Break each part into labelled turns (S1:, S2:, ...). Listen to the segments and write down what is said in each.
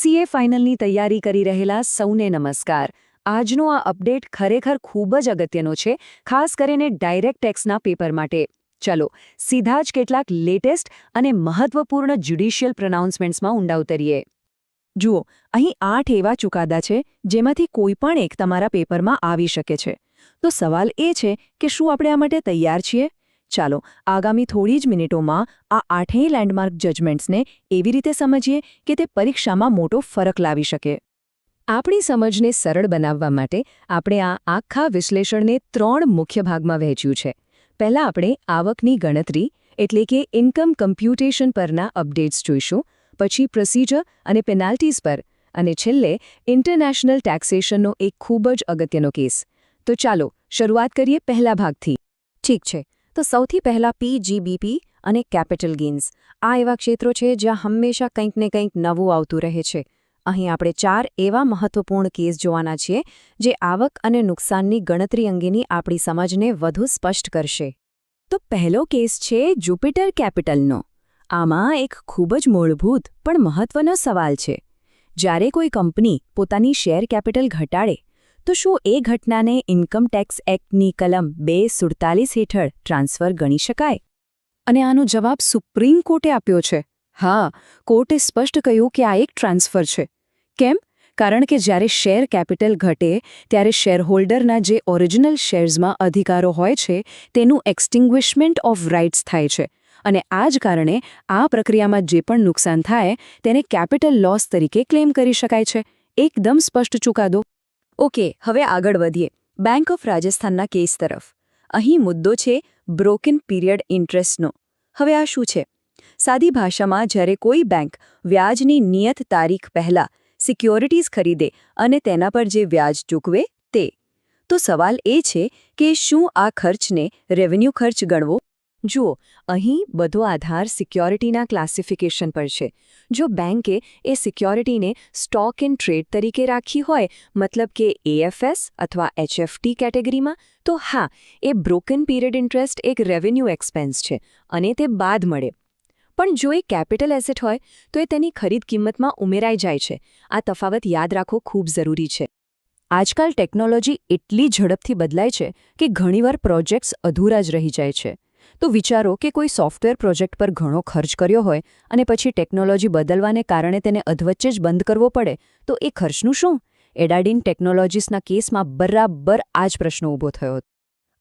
S1: CA ફાઇનલની તૈયારી કરી રહેલા સૌને નમસ્કાર. આજનો આ અપડેટ ખરેખર ખૂબ જ અગત્યનો છે, ખાસ કરીને ડાયરેક્ટ ટેક્સના પેપર માટે. ચલો, સીધા જ કેટલાક લેટેસ્ટ અને મહત્વપૂર્ણ જ્યુડિશિયલ પ્રોનાઉન્સમેન્ટ્સમાં ઊંડા ઉતરીએ
S2: જુઓ, અહીં આઠ એવા ચુકાદા છે, જેમાંથી કોઈ પણ એક તમારા પેપરમાં આવી શકે છે. તો સવાલ એ છે કે શું આપણે આ માટે તૈયાર છીએ? ચાલો આગામી થોડી જ મિનિટોમાં આ આઠેય લેન્ડમાર્ક જજમેન્ટ્સને એવી રીતે સમજીએ કે તે પરીક્ષામાં મોટો ફરક લાવી શકે.
S1: આપણી સમજને સરળ બનાવવા માટે આપણે આ આખા વિશ્લેષણને ત્રણ મુખ્ય ભાગમાં વહેંચ્યું છે. પહેલા આપણે આવકની ગણતરી, એટલે કે ઇન્કમ કમ્પ્યુટેશન પરના અપડેટ્સ જોઈશું, પછી પ્રોસિજર અને પેનાલ્ટીઝ પર, અને છેલ્લે ઇન્ટરનેશનલ ટેક્સેશનનો એક ખૂબ જ અગત્યનો કેસ તો ચાલો શરૂઆત કરીએ પહેલા ભાગથી.
S2: ઠીક છે. તો સૌથી પહેલા પીજીબીપી અને કેપિટલ ગેઇન્સ આ એવા ક્ષેત્રો છે જ્યાં હંમેશા કંઈક ને કંઈક નવું આવતું રહે છે. અહીં આપણે ચાર એવા મહત્વપૂર્ણ કેસ જોવાના છીએ, જે આવક અને નુકસાનની ગણતરી અંગેની આપણી સમજને વધુ સ્પષ્ટ કરશે. તો પહેલો કેસ છે જુપિટર કેપિટલનો આમાં એક ખૂબ જ મૂળભૂત પણ મહત્વનો સવાલ છે. જ્યારે કોઈ કંપની પોતાની શેર કેપિટલ ઘટાડે તો શું એ ઘટનાને ઇન્કમ ટેક્સ એક્ટની કલમ બે સુડતાલીસ હેઠળ ટ્રાન્સફર ગણી શકાય? અને આનો જવાબ સુપ્રીમ કોર્ટે આપ્યો છે. હા, કોર્ટે સ્પષ્ટ કહ્યું કે આ એક ટ્રાન્સફર છે. કેમ? કારણ કે જ્યારે શેર કેપિટલ ઘટે, ત્યારે શેરહોલ્ડરના જે ઓરિજિનલ શેર્સમાં અધિકારો હોય છે, તેનું એક્સટિંગ્વિશમેન્ટ ઓફ રાઇટ્સ થાય છે. અને આ જ કારણે આ પ્રક્રિયામાં જે પણ નુકસાન થાય, તેને કેપિટલ લોસ તરીકે ક્લેમ કરી શકાય છે. એકદમ સ્પષ્ટ ચુકાદો. ઓકે, હવે આગળ વધીએ. બેંક ઓફ રાજસ્થાનના કેસ તરફ. અહીં મુદ્દો છે બ્રોકન પીરિયડ ઇન્ટરેસ્ટનો હવે આ શું છે? સાદી ભાષામાં જ્યારે કોઈ બેંક વ્યાજની નિયત તારીખ પહેલા સિક્યોરિટીઝ ખરીદે અને તેના પર જે વ્યાજ ચૂકવે તે. તો સવાલ એ છે કે શું આ ખર્ચને રેવન્યુ ખર્ચ ગણવો? જુઓ, અહીં બધો આધાર સિક્યોરિટીના ક્લાસિફિકેશન પર છે. જો બેંકે એ સિક્યોરિટીને સ્ટોક ઇન ટ્રેડ તરીકે રાખી હોય, મતલબ કે એએફએસ અથવા એચએફટી કેટેગરીમાં, તો હા, એ બ્રોકન પીરિયડ ઇન્ટરેસ્ટ એક રેવન્યુ એક્સપેન્સ છે અને તે બાદ મળે. પણ જો એ કેપિટલ એસેટ હોય, તો એ તેની ખરીદ કિંમતમાં ઉમેરાઈ જાય છે. આ તફાવત યાદ રાખવો ખૂબ જરૂરી છે. આજકાલ ટેકનોલોજી એટલી ઝડપથી બદલાય છે કે ઘણીવાર પ્રોજેક્ટ્સ અધૂરા જ રહી જાય છે. તો વિચારો કે કોઈ સોફ્ટવેર પ્રોજેક્ટ પર ઘણો ખર્ચ કર્યો હોય અને પછી ટેકનોલોજી બદલવાને કારણે તેને અધવચ્ચે જ બંધ કરવો પડે, તો એ ખર્ચનું શું? એડાડીન ટેકનોલોજીસના કેસમાં બરાબર આ જ પ્રશ્ન ઊભો થયો.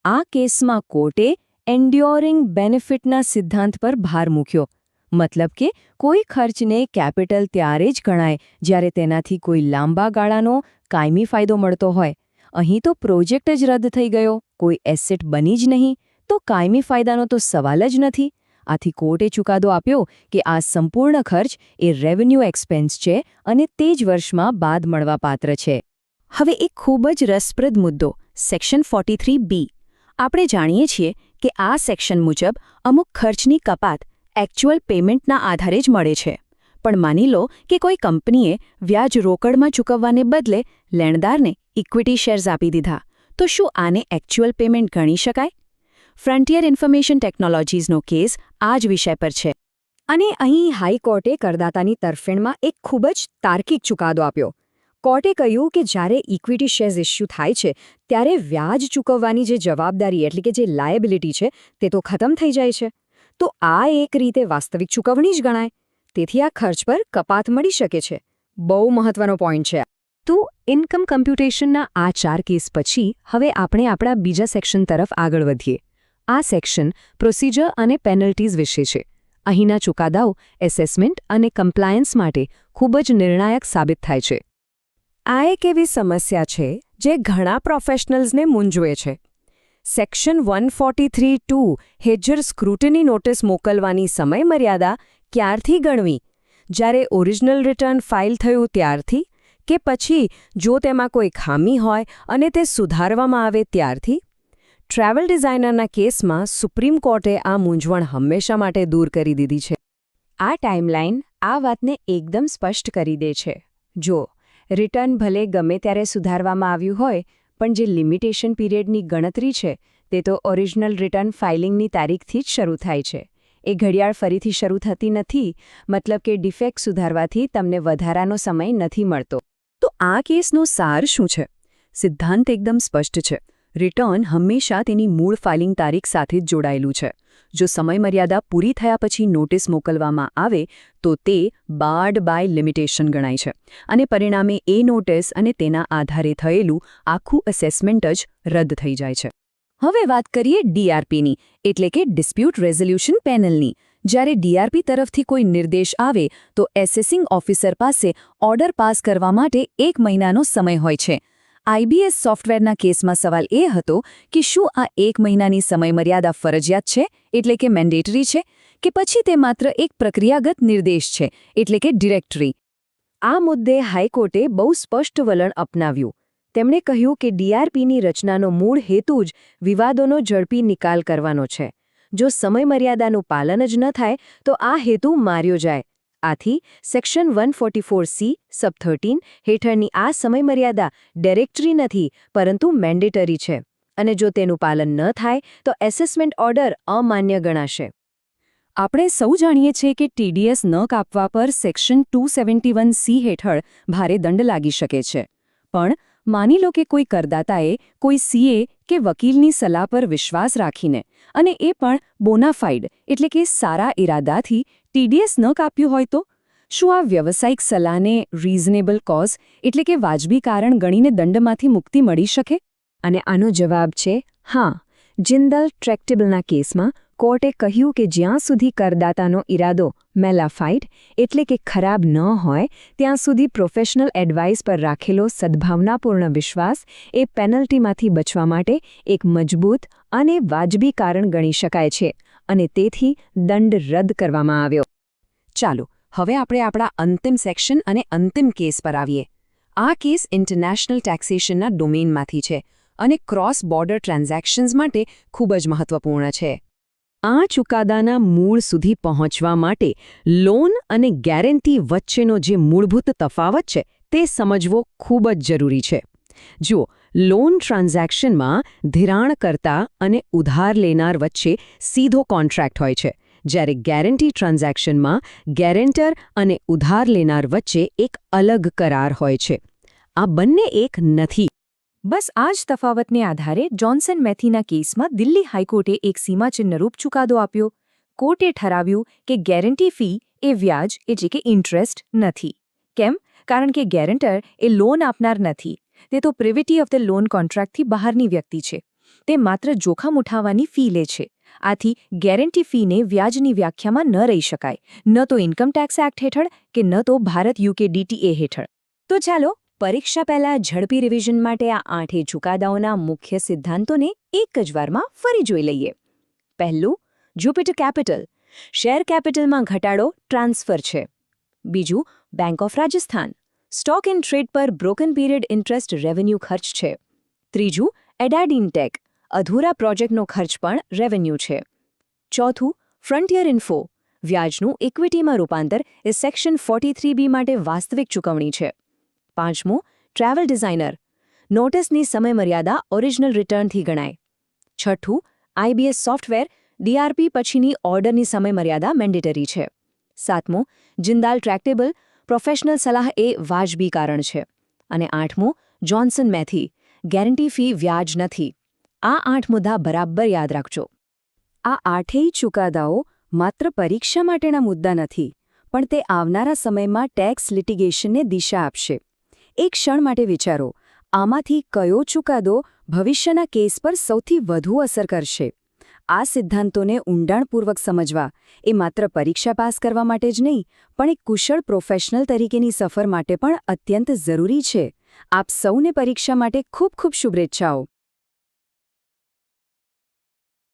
S2: આ કેસમાં કોર્ટે એન્ડ્યોરિંગ બેનિફિટના સિદ્ધાંત પર ભાર મૂક્યો. મતલબ કે કોઈ ખર્ચને કેપિટલ ત્યારે જ ગણાય જ્યારે તેનાથી કોઈ લાંબા ગાળાનો કાયમી ફાયદો મળતો હોય. અહીં તો પ્રોજેક્ટ જ રદ થઈ ગયો, કોઈ એસેટ બની જ નહીં. તો કાયમી ફાયદાનો તો સવાલ જ નથી. આથી કોર્ટે ચુકાદો આપ્યો કે આ સંપૂર્ણ ખર્ચ એ રેવન્યુ એક્સપેન્સ છે અને તે જ વર્ષમાં બાદ મળવાપાત્ર છે. હવે એક ખૂબ જ રસપ્રદ મુદ્દો સેક્શન ફોર્ટી બી આપણે જાણીએ છીએ કે આ સેક્શન મુજબ અમુક ખર્ચની કપાત એકચ્યુઅલ પેમેન્ટના આધારે જ મળે છે. પણ માની લો કે કોઈ કંપનીએ વ્યાજ રોકડમાં ચૂકવવાને બદલે લેણદારને ઇક્વિટી શેર્સ આપી દીધા. તો શું આને એકચ્યુઅલ પેમેન્ટ ગણી શકાય? ફ્રન્ટિયર ઇન્ફોર્મેશન ટેકનોલોજીઝનો કેસ આ જ વિષય પર છે. અને અહીં હાઈકોર્ટે કરદાતાની તરફેણમાં એક ખૂબ જ તાર્કિક ચુકાદો આપ્યો. કોર્ટે કહ્યું કે જ્યારે ઇક્વિટી શેર્સ ઇસ્યુ થાય છે, ત્યારે વ્યાજ ચૂકવવાની જે જવાબદારી એટલે કે જે લાયબિલિટી છે, તે તો ખતમ થઈ જાય છે. તો આ એક રીતે વાસ્તવિક ચૂકવણી જ ગણાય. તેથી આ ખર્ચ પર કપાત મળી શકે છે. બહુ મહત્વનો પોઈન્ટ છે તો ઇન્કમ કમ્પ્યુટેશનના આ ચાર કેસ પછી હવે આપણે આપણા બીજા સેક્શન તરફ આગળ વધીએ. આ સેક્શન પ્રોસિજર અને પેનલ્ટીઝ વિશે છે. અહીંના ચુકાદાઓ, એસેસમેન્ટ અને કમ્પ્લાયન્સ માટે ખૂબ જ નિર્ણાયક સાબિત થાય છે. આ એક એવી સમસ્યા છે જે ઘણા પ્રોફેશનલ્સને મૂંઝવે છે. Section one forty three two હેજર scrutiny notice મોકલવાની સમયમર્યાદા ક્યારથી ગણવી? જ્યારે ઓરિજિનલ રિટર્ન ફાઇલ થયું ત્યારથી? કે પછી જો તેમાં કોઈ ખામી હોય અને તે સુધારવામાં આવે ત્યારથી? ટ્રાવેલ ડિઝાઇનરના કેસમાં સુપ્રીમ કોર્ટે આ મૂંઝવણ હંમેશા માટે દૂર કરી દીધી છે. આ ટાઈમલાઈન આ વાતને એકદમ સ્પષ્ટ કરી દે છે. જો રિટર્ન ભલે ગમે ત્યારે સુધારવામાં આવ્યું હોય, પણ જે લિમિટેશન પીરિયડની ગણતરી છે, તે તો ઓરિજિનલ રિટર્ન ફાઇલિંગની તારીખથી જ શરૂ થાય છે. એ ઘડિયાળ ફરીથી શરૂ થતી નથી, મતલબ કે ડિફેક્ટ સુધારવાથી તમને વધારાનો સમય નથી મળતો.
S1: તો આ કેસનો સાર શું છે? સિદ્ધાંત એકદમ સ્પષ્ટ છે. રિટર્ન હંમેશા તેની મૂળ ફાઇલિંગ તારીખ સાથે જ જોડાયેલું છે. જો સમયમર્યાદા પૂરી થયા પછી નોટિસ મોકલવામાં આવે, તો તે બાર્ડ બાય લિમિટેશન ગણાય છે. અને પરિણામે એ નોટિસ અને તેના આધારે થયેલું આખું અસેસમેન્ટ જ રદ થઈ જાય છે. હવે વાત કરીએ ડીઆરપીની એટલે કે ડિસ્પ્યુટ રેઝોલ્યુશન પેનલની જ્યારે ડીઆરપી તરફથી કોઈ નિર્દેશ આવે, તો એસેસિંગ ઓફિસર પાસે ઓર્ડર પાસ કરવા માટે એક મહિનાનો સમય હોય છે. આઈબીએસ સોફ્ટવેરના કેસમાં સવાલ એ હતો કે શું આ એક મહિનાની સમયમર્યાદા ફરજિયાત છે, એટલે કે મેન્ડેટરી છે, કે પછી તે માત્ર એક પ્રક્રિયાગત નિર્દેશ છે, એટલે કે ડિરેક્ટરી? આ મુદ્દે હાઈકોર્ટે બહુ સ્પષ્ટ વલણ અપનાવ્યું. તેમણે કહ્યું કે ડીઆરપીની રચનાનો મૂળ હેતુ જ વિવાદોનો ઝડપી નિકાલ કરવાનો છે. જો સમયમર્યાદાનું પાલન જ ન થાય, તો આ હેતુ માર્યો જાય. આથી section one forty four C sub thirteen હેઠળની આ સમયમર્યાદા ડિરેક્ટરી નથી, પરંતુ મેન્ડેટરી છે. અને જો તેનું પાલન ન થાય, તો એસેસમેન્ટ ઓર્ડર અમાન્ય ગણાશે. આપણે સૌ જાણીએ છીએ કે ટીડીએસ ન કાપવા પર સેક્શન ટુ સી હેઠળ ભારે દંડ લાગી શકે છે. પણ માની લો કે કોઈ કરદાતાએ, કોઈ સીએ કે વકીલની સલાહ પર વિશ્વાસ રાખીને, અને એ પણ બોનાફાઇડ એટલે કે સારા ઇરાદાથી ટીડીએસ ન કાપ્યું હોય તો? શું આ વ્યવસાયિક સલાહને રીઝનેબલ કોઝ એટલે કે વાજબી કારણ ગણીને દંડમાંથી મુક્તિ મળી શકે? અને આનો જવાબ છે, હા. જિંદલ ટ્રેક્ટેબલના કેસમાં કોર્ટે કહ્યું કે જ્યાં સુધી કરદાતાનો ઇરાદો મેલાફાઇડ એટલે કે ખરાબ ન હોય, ત્યાં સુધી પ્રોફેશનલ એડવાઇસ પર રાખેલો સદ્ભાવનાપૂર્ણ વિશ્વાસ એ પેનલ્ટીમાંથી બચવા માટે એક મજબૂત અને વાજબી કારણ ગણી શકાય છે. અને તેથી દંડ રદ કરવામાં આવ્યો. ચાલો, હવે આપણે આપણા અંતિમ સેક્શન અને અંતિમ કેસ પર આવીએ. આ કેસ ઇન્ટરનેશનલ ટેક્સેશનના ડોમેઇનમાંથી છે અને ક્રોસ બોર્ડર ટ્રાન્ઝેક્શન્સ માટે ખૂબ જ મહત્વપૂર્ણ છે. આ ચુકાદાના મૂળ સુધી પહોંચવા માટે લોન અને ગેરંટી વચ્ચેનો જે મૂળભૂત તફાવત છે તે સમજવો ખૂબ જ જરૂરી છે. જુઓ લોન ટ્રાન્ઝેક્શનમાં ધિરાણકર્તા અને ઉધાર લેનાર વચ્ચે સીધો કોન્ટ્રાક્ટ હોય છે, જ્યારે ગેરંટી ટ્રાન્ઝેક્શનમાં ગેરેન્ટર અને ઉધાર લેનાર વચ્ચે એક અલગ કરાર હોય છે. આ બંને એક નથી. બસ આ જ તફાવતને આધારે જોન્સન મેથીના કેસમાં દિલ્હી હાઈકોર્ટે એક સીમાચિહ્નરૂપ ચુકાદો આપ્યો. કોર્ટે ઠરાવ્યું કે ગેરંટી ફી એ વ્યાજ એટલે કે ઇન્ટરેસ્ટ, નથી. કેમ? કારણ કે ગેરંટર એ લોન આપનાર નથી. તે તો પ્રિવિટી ઓફ ધ લોન કોન્ટ્રાક્ટથી બહારની વ્યક્તિ છે. તે માત્ર જોખમ ઉઠાવવાની ફી લે છે. આથી ગેરંટી ફીને વ્યાજની વ્યાખ્યામાં ન રહી શકાય. ન તો ઇન્કમ ટેક્સ એક્ટ હેઠળ કે ન તો ભારત યુકે ડીટીએ હેઠળ. તો ચાલો પરીક્ષા પહેલા ઝડપી રિવિઝન માટે આ આઠે ચુકાદાઓના મુખ્ય સિદ્ધાંતોને એક જ વારમાં ફરી જોઈ લઈએ. પહેલું જુપિટર કેપિટલ શેર કેપિટલમાં ઘટાડો ટ્રાન્સફર છે. બીજું bank of Rajasthan stock in trade પર બ્રોકન પીરિયડ ઇન્ટરેસ્ટ રેવન્યુ ખર્ચ છે. ત્રીજું, એડાડીન ટેક, અધૂરા પ્રોજેક્ટનો ખર્ચ પણ રેવન્યુ છે. ચોથું, ફ્રન્ટિયર ઇન્ફો, વ્યાજનું ઇક્વિટીમાં રૂપાંતર એ સેક્શન ફોર્ટી થ્રી બી માટે વાસ્તવિક ચૂકવણી છે. પાંચમું, ટ્રાવેલ ડિઝાઇનર, નોટિસની સમયમર્યાદા ઓરિજિનલ રિટર્નથી ગણાય. છઠ્ઠું, આઈબીએસ સોફ્ટવેર, ડીઆરપી પછીની ઓર્ડરની સમયમર્યાદા મેન્ડેટરી છે. સાતમું, જિંદાલ ટ્રેક્ટેબલ પ્રોફેશનલ સલાહ એ વાજબી કારણ છે. અને આઠમું, જોન્સન મેથી, ગેરંટી ફી વ્યાજ નથી. આ આઠ મુદ્દા બરાબર યાદ રાખજો. આ આઠેય ચુકાદાઓ માત્ર પરીક્ષા માટેના મુદ્દા નથી, પણ તે આવનારા સમયમાં ટેક્સ લિટિગેશનને દિશા આપશે. એક ક્ષણ માટે વિચારો, આમાંથી કયો ચુકાદો ભવિષ્યના કેસ પર સૌથી વધુ અસર કરશે? આ સિદ્ધાંતોને ઊંડાણપૂર્વક સમજવા. એ માત્ર પરીક્ષા પાસ કરવા માટે જ નહીં, પણ એક કુશળ પ્રોફેશનલ તરીકેની સફર માટે પણ અત્યંત જરૂરી છે. આપ સૌને પરીક્ષા માટે ખૂબ ખૂબ શુભેચ્છાઓ.